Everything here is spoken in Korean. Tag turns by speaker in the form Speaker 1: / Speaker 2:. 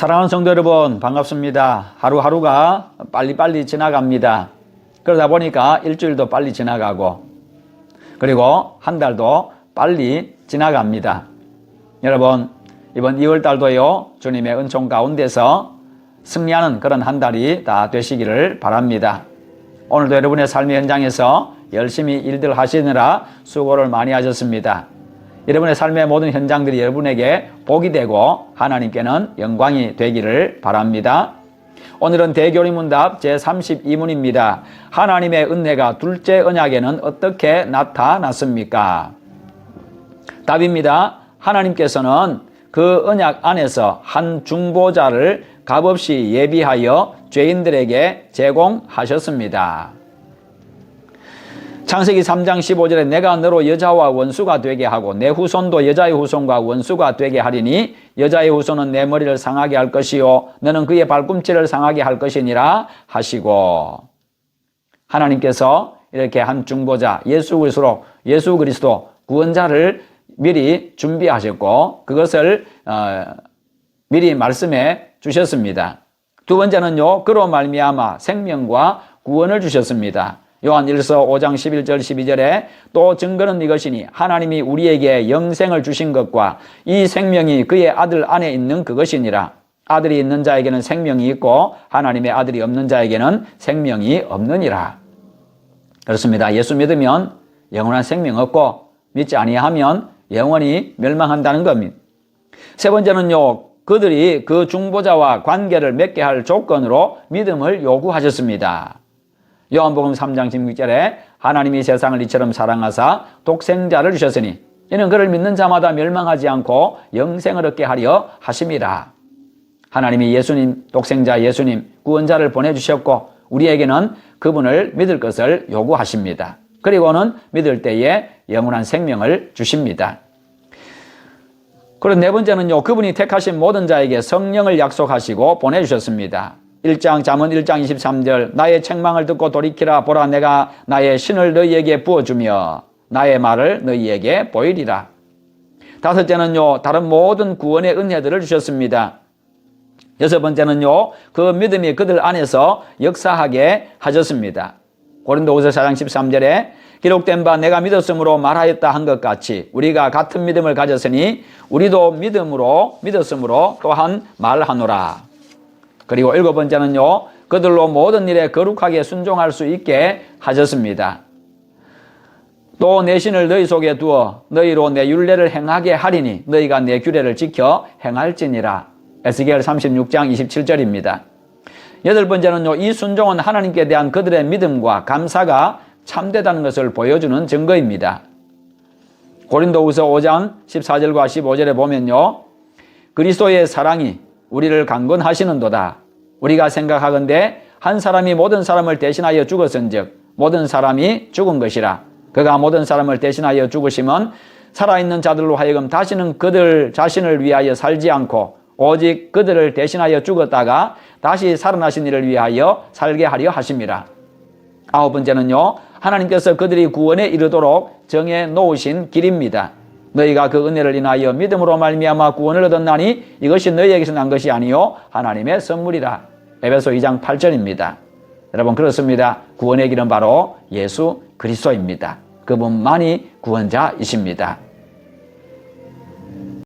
Speaker 1: 사랑하는 성도 여러분, 반갑습니다. 하루하루가 빨리빨리 지나갑니다. 그러다 보니까 일주일도 빨리 지나가고, 그리고 한 달도 빨리 지나갑니다. 여러분, 이번 2월 달도요, 주님의 은총 가운데서 승리하는 그런 한 달이 다 되시기를 바랍니다. 오늘도 여러분의 삶의 현장에서 열심히 일들 하시느라 수고를 많이 하셨습니다. 여러분의 삶의 모든 현장들이 여러분에게 복이 되고 하나님께는 영광이 되기를 바랍니다. 오늘은 대교리문답 제32문입니다. 하나님의 은혜가 둘째 언약에는 어떻게 나타났습니까? 답입니다. 하나님께서는 그 언약 안에서 한 중보자를 값없이 예비하여 죄인들에게 제공하셨습니다. 창세기 3장 15절에 내가 너로 여자와 원수가 되게 하고 내 후손도 여자의 후손과 원수가 되게 하리니 여자의 후손은 내 머리를 상하게 할 것이요 너는 그의 발꿈치를 상하게 할 것이니라 하시고 하나님께서 이렇게 한 중보자 예수 그리스도 예수 그리스도 구원자를 미리 준비하셨고 그것을 어, 미리 말씀해 주셨습니다. 두 번째는요 그로 말미암아 생명과 구원을 주셨습니다. 요한 일서 5장 11절 12절에 또 증거는 이것이니 하나님이 우리에게 영생을 주신 것과 이 생명이 그의 아들 안에 있는 그것이니라. 아들이 있는 자에게는 생명이 있고 하나님의 아들이 없는 자에게는 생명이 없느니라. 그렇습니다. 예수 믿으면 영원한 생명 없고 믿지 아니하면 영원히 멸망한다는 겁니다. 세 번째는요. 그들이 그 중보자와 관계를 맺게 할 조건으로 믿음을 요구하셨습니다. 요한복음 3장 16절에 하나님이 세상을 이처럼 사랑하사 독생자를 주셨으니 이는 그를 믿는 자마다 멸망하지 않고 영생을 얻게 하려 하심이라. 하나님이 예수님, 독생자 예수님, 구원자를 보내주셨고 우리에게는 그분을 믿을 것을 요구하십니다. 그리고는 믿을 때에 영원한 생명을 주십니다. 그리네 번째는요, 그분이 택하신 모든 자에게 성령을 약속하시고 보내주셨습니다. 1장 잠언 1장 23절 나의 책망을 듣고 돌이키라 보라 내가 나의 신을 너희에게 부어주며 나의 말을 너희에게 보이리라. 다섯째는요. 다른 모든 구원의 은혜들을 주셨습니다. 여섯 번째는요. 그 믿음이 그들 안에서 역사하게 하셨습니다. 고린도후서 4장 13절에 기록된 바 내가 믿었으므로 말하였다 한 것 같이 우리가 같은 믿음을 가졌으니 우리도 믿음으로 믿었으므로 또한 말하노라. 그리고 일곱 번째는요. 그들로 모든 일에 거룩하게 순종할 수 있게 하셨습니다. 또 내 신을 너희 속에 두어 너희로 내 윤례를 행하게 하리니 너희가 내 규례를 지켜 행할지니라. 에스겔 36장 27절입니다. 여덟 번째는요. 이 순종은 하나님께 대한 그들의 믿음과 감사가 참되다는 것을 보여주는 증거입니다. 고린도후서 5장 14절과 15절에 보면요. 그리스도의 사랑이 우리를 강건하시는도다. 우리가 생각하건대 한 사람이 모든 사람을 대신하여 죽었은즉 모든 사람이 죽은 것이라 그가 모든 사람을 대신하여 죽으시면 살아있는 자들로 하여금 다시는 그들 자신을 위하여 살지 않고 오직 그들을 대신하여 죽었다가 다시 살아나신 이를 위하여 살게 하려 하십니다. 아홉 번째는요. 하나님께서 그들이 구원에 이르도록 정해 놓으신 길입니다. 너희가 그 은혜를 인하여 믿음으로 말미암아 구원을 얻었나니 이것이 너희에게서 난 것이 아니요 하나님의 선물이라. 에베소 2장 8절입니다. 여러분 그렇습니다. 구원의 길은 바로 예수 그리스도입니다. 그분만이 구원자이십니다.